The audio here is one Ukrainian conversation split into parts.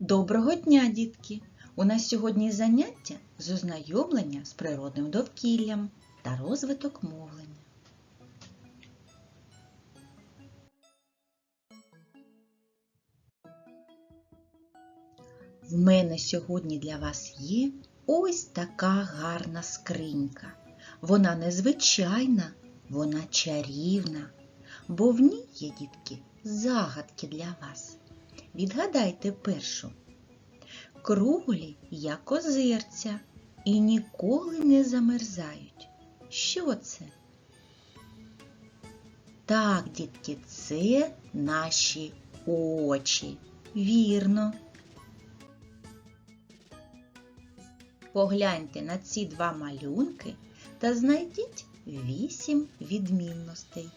Доброго дня, дітки! У нас сьогодні заняття з ознайомлення з природним довкіллям та розвиток мовлення. В мене сьогодні для вас є ось така гарна скринька. Вона незвичайна, вона чарівна, бо в ній є, дітки, загадки для вас. Відгадайте першу. Круглі, як озерця, і ніколи не замерзають. Що це? Так, дітки, це наші очі. Вірно. Погляньте на ці два малюнки та знайдіть вісім відмінностей.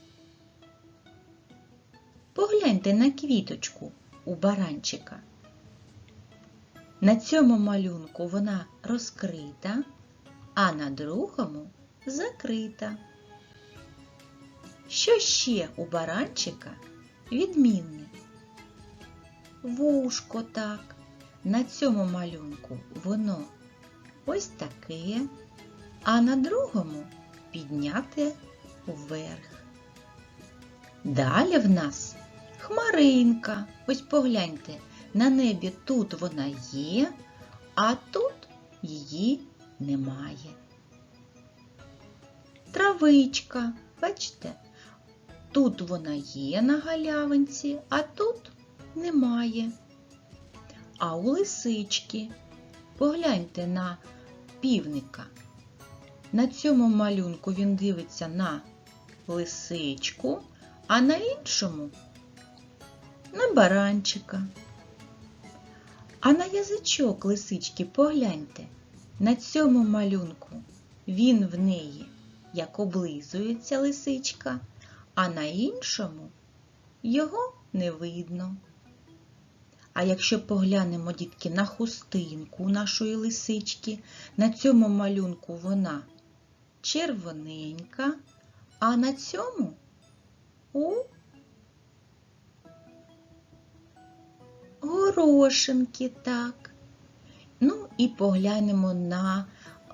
Погляньте на квіточку у баранчика. На цьому малюнку вона розкрита, а на другому закрита. Що ще у баранчика відмінне? Вушко так. На цьому малюнку воно ось таке, а на другому підняте вверх. Далі в нас хмаринка. Ось погляньте, на небі тут вона є, а тут її немає. Травичка, бачите, тут вона є на галявинці, а тут немає. А у лисички погляньте на півника. На цьому малюнку він дивиться на лисичку, а на іншому на баранчика. А на язичок лисички погляньте. На цьому малюнку він в неї як облизується лисичка, а на іншому його не видно. А якщо поглянемо, дітки, на хустинку нашої лисички, на цьому малюнку вона червоненька, а на цьому у горошинки так. Ну і поглянемо на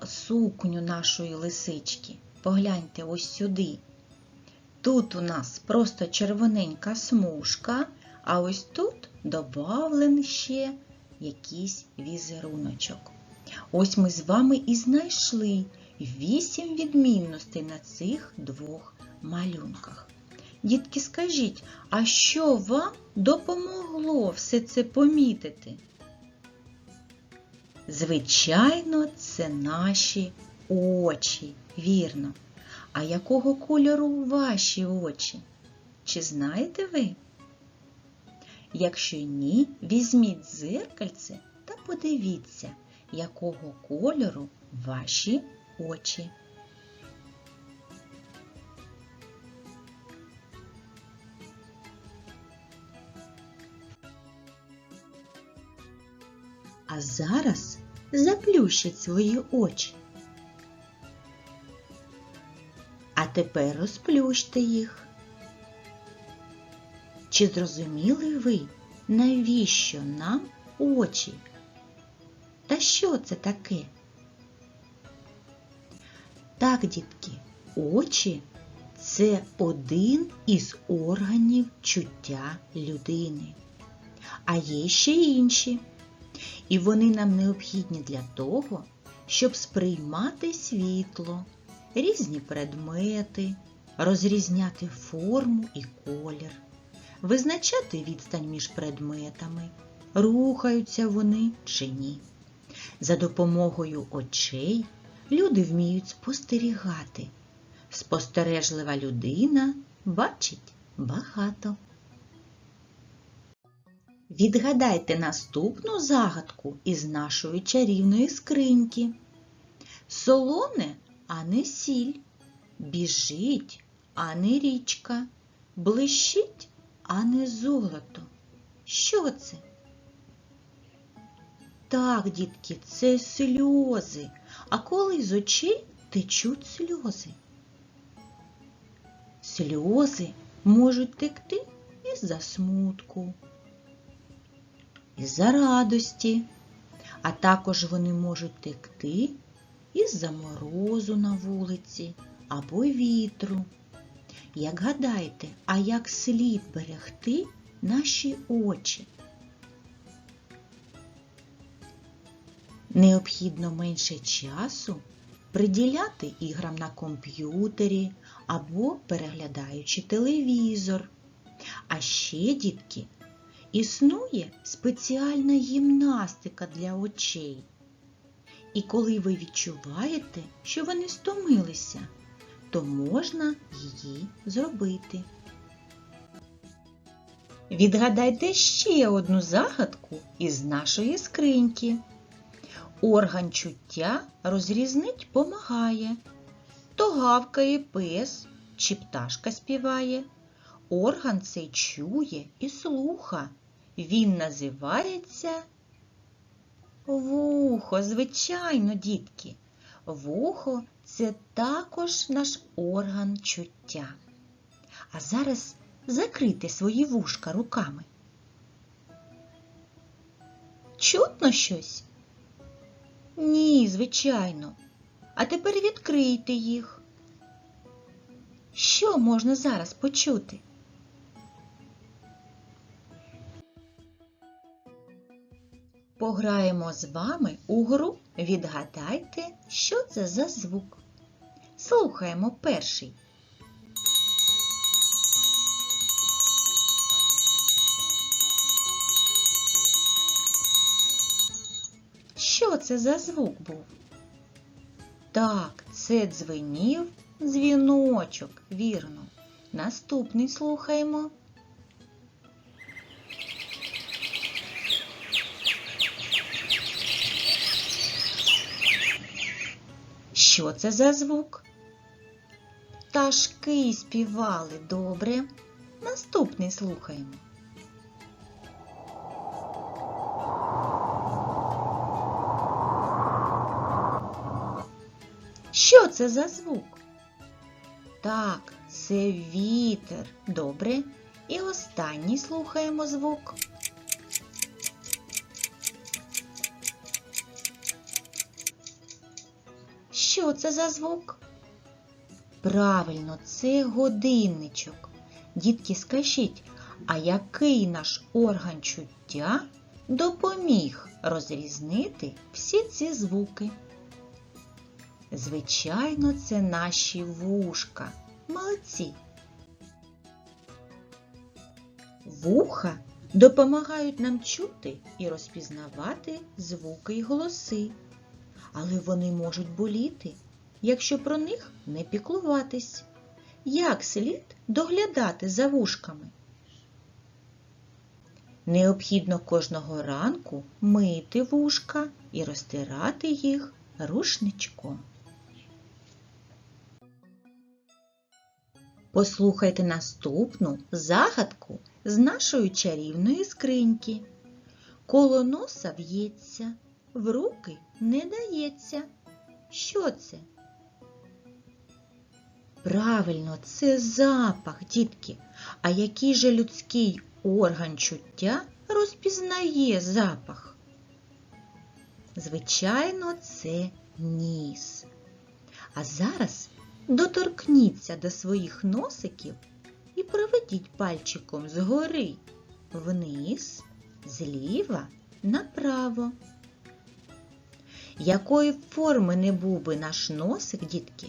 сукню нашої лисички. Погляньте ось сюди. Тут у нас просто червоненька смужка, а ось тут добавлений ще якийсь візеруночок. Ось ми з вами і знайшли вісім відмінностей на цих двох малюнках. Дітки, скажіть, а що вам допомогло все це помітити? Звичайно, це наші очі, вірно. А якого кольору ваші очі? Чи знаєте ви? Якщо ні, візьміть дзеркальце та подивіться, якого кольору ваші очі. Зараз заплющіть свої очі. А тепер розплющте їх. Чи зрозуміли ви, навіщо нам очі? Та що це таке? Так, дітки, очі це один із органів чуття людини. А є ще інші. І вони нам необхідні для того, щоб сприймати світло, різні предмети, розрізняти форму і колір, визначати відстань між предметами, рухаються вони чи ні. За допомогою очей люди вміють спостерігати. Спостережлива людина бачить багато. Відгадайте наступну загадку із нашої чарівної скриньки. Солоне, а не сіль, біжить, а не річка, блищить, а не золото. Що це? Так, дітки, це сльози. А коли з очей течуть сльози? Сльози можуть текти із засмутку, із-за радості, а також вони можуть текти із-за морозу на вулиці або вітру. Як гадаєте, а як слід берегти наші очі? Необхідно менше часу приділяти іграм на комп'ютері або переглядаючи телевізор. А ще, дітки, існує спеціальна гімнастика для очей. І коли ви відчуваєте, що вони стомилися, то можна її зробити. Відгадайте ще одну загадку із нашої скриньки. Орган чуття розрізнить помагає. То гавкає пес чи пташка співає. Орган цей чує і слуха. Він називається вухо, звичайно, дітки. Вухо це також наш орган чуття. А зараз закрийте свої вушка руками. Чутно щось? Ні, звичайно. А тепер відкрийте їх. Що можна зараз почути? Пограємо з вами у гру Відгадайте, що це за звук. Слухаємо перший. Що це за звук був? Так, це дзвенів дзвіночок, вірно. Наступний слухаємо. Що це за звук? Пташки співали добре. Наступний слухаємо. Що це за звук? Так, це вітер. Добре. І останній слухаємо звук. Це за звук? Правильно, це годинничок. Дітки, скажіть, а який наш орган чуття допоміг розрізнити всі ці звуки? Звичайно, це наші вушка. Молодці. Вуха допомагають нам чути і розпізнавати звуки й голоси. Але вони можуть боліти, якщо про них не піклуватись. Як слід доглядати за вушками? Необхідно кожного ранку мити вушка і розтирати їх рушничком. Послухайте наступну загадку з нашої чарівної скриньки. Коло носа в'ється, в руки не дається. Що це? Правильно, це запах, дітки. А який же людський орган чуття розпізнає запах? Звичайно, це ніс. А зараз доторкніться до своїх носиків і проведіть пальчиком згори, вниз, зліва, направо. Якої форми не був би наш носик, дітки,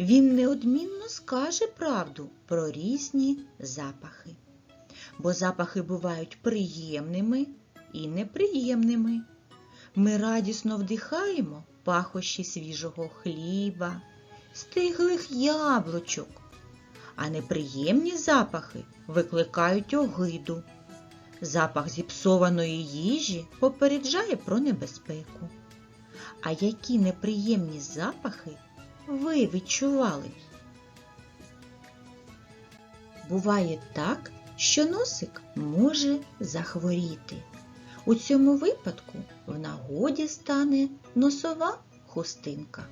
він неодмінно скаже правду про різні запахи. Бо запахи бувають приємними і неприємними. Ми радісно вдихаємо пахощі свіжого хліба, стиглих яблучок, а неприємні запахи викликають огиду. Запах зіпсованої їжі попереджає про небезпеку. А які неприємні запахи ви відчували? Буває так, що носик може захворіти. У цьому випадку в нагоді стане носова хустинка.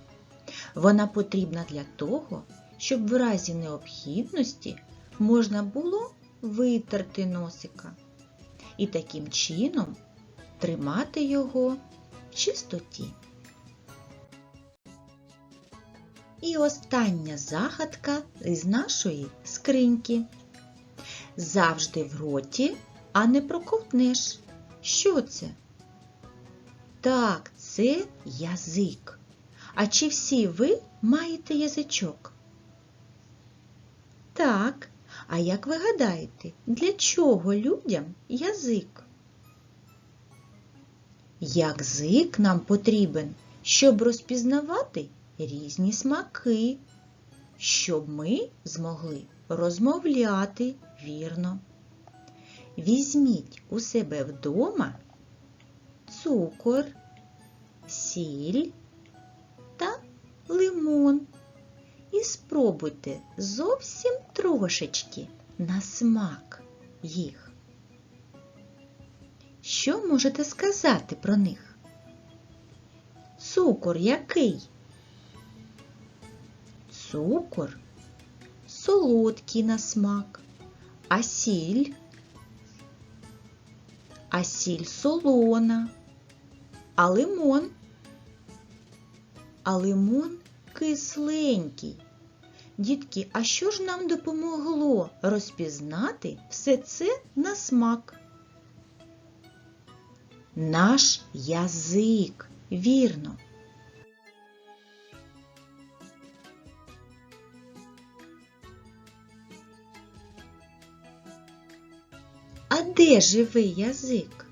Вона потрібна для того, щоб в разі необхідності можна було витерти носика. І таким чином тримати його в чистоті. І остання загадка із нашої скриньки. Завжди в роті, а не проковтнеш. Що це? Так, це язик. А чи всі ви маєте язичок? Так. А як ви гадаєте, для чого людям язик? Язик нам потрібен, щоб розпізнавати різні смаки, щоб ми змогли розмовляти вірно. Візьміть у себе вдома цукор, сіль та лимон і спробуйте зовсім трошечки на смак їх. Що можете сказати про них? Цукор який? Цукор солодкий на смак, а сіль, а сіль солона, а лимон, а лимон кисленький. Дітки, а що ж нам допомогло розпізнати все це на смак? Наш язик, вірно. А де живий язик?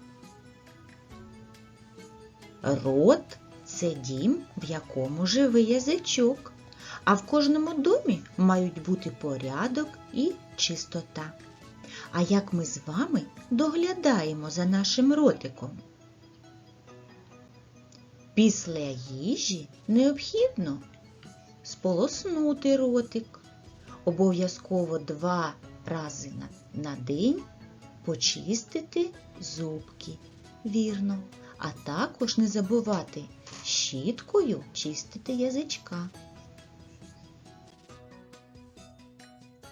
Рот це дім, в якому живе язичок, а в кожному домі мають бути порядок і чистота. А як ми з вами доглядаємо за нашим ротиком? Після їжі необхідно сполоснути ротик, обов'язково два рази на день почистити зубки, вірно, а також не забувати щіткою чистити язичка.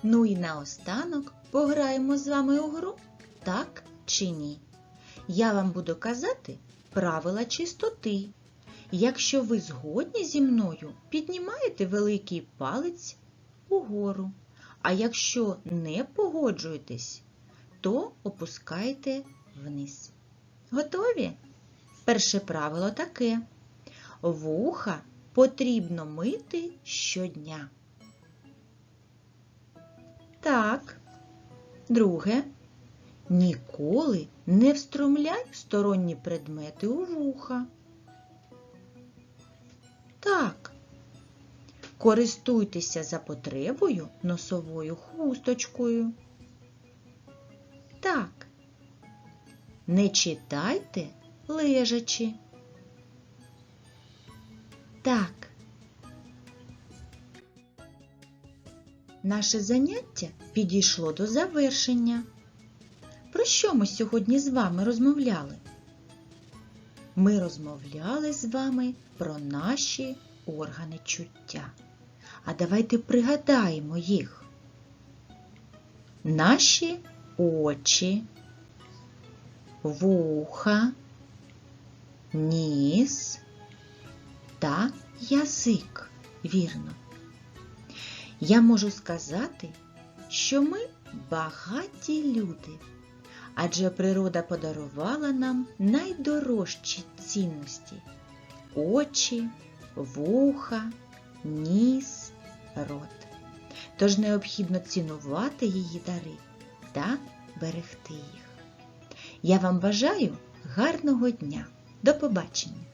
Ну і наостанок пограємо з вами у гру так чи ні. Я вам буду казати правила чистоти. Якщо ви згодні зі мною, піднімаєте великий палець угору. А якщо не погоджуєтесь, то опускайте вниз. Готові? Перше правило таке. Вуха потрібно мити щодня. Так. Друге. Ніколи не встромляй сторонні предмети у вуха. Так. Користуйтеся за потребою носовою хусточкою. Так. Не читайте лежачи. Так. Наше заняття підійшло до завершення. Про що ми сьогодні з вами розмовляли? Ми розмовляли з вами про наші органи чуття. А давайте пригадаємо їх. Наші очі, вуха, ніс та язик, вірно. Я можу сказати, що ми багаті люди, адже природа подарувала нам найдорожчі цінності очі, вуха, ніс, рот. Тож необхідно цінувати її дари та берегти їх. Я вам бажаю гарного дня. До побачення!